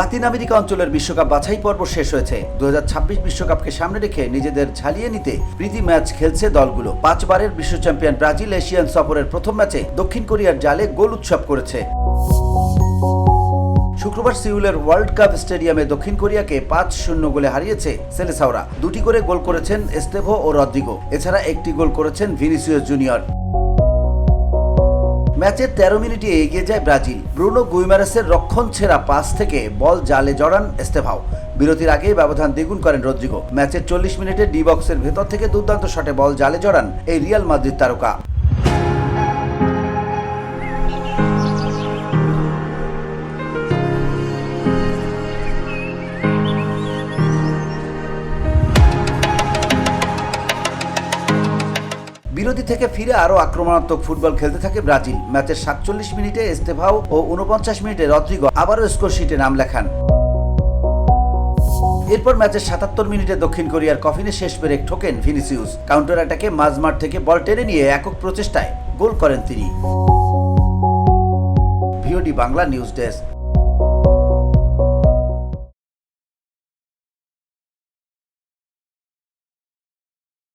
Latin America অঞ্চলের বিশ্বকাপ বাছাই পর্ব শেষ হয়েছে। দু বিশ্বকাপকে সামনে রেখে নিজেদের ঝালিয়ে নিতে প্রীতি ম্যাচ খেলছে দলগুলো। পাঁচবারের বিশ্ব চ্যাম্পিয়ন ব্রাজিল এশিয়ান সফরের প্রথম ম্যাচে দক্ষিণ কোরিয়ার জালে গোল উৎসব করেছে। শুক্রবার সিউলের ওয়ার্ল্ড কাপ স্টেডিয়ামে দক্ষিণ কোরিয়াকে পাঁচ শূন্য গোলে হারিয়েছে সেলেসাওরা। দুটি করে গোল করেছেন এস্তেভো ও রদ্রিগো। এছাড়া একটি গোল করেছেন ভিনিসিয়াস জুনিয়র। ম্যাচের তেরো মিনিটে এগিয়ে যায় ব্রাজিল। ব্রুনো গুইমারেসের রক্ষণ ছেঁড়া পাস থেকে বল জালে জড়ান এস্তেভাও বিরতির আগেই ব্যবধান দ্বিগুণ করেন রদ্রিগো। ম্যাচের চল্লিশ মিনিটে ডি বক্সের ভেতর থেকে দুর্দান্ত শটে বল জালে জড়ান এই রিয়াল মাদ্রিদ তারকা। বিরতি থেকে ফিরে আরও আক্রমণাত্মক ফুটবল খেলতে থাকে ব্রাজিল। ম্যাচের সাতচল্লিশ মিনিটে এস্তেভাও ও উনপঞ্চাশ মিনিটে রদ্রিগো আবারও স্কোর শিটে নাম লেখান। এরপর ম্যাচের সাতাত্তর মিনিটে দক্ষিণ কোরিয়ার কফিনে শেষ পেরেক ঠোকেন ভিনিসিউস। কাউন্টার অ্যাটাকে মাঝমাঠ থেকে বল টেনে নিয়ে একক প্রচেষ্টায় গোল করেন তিনি। VOD Bangla news desk.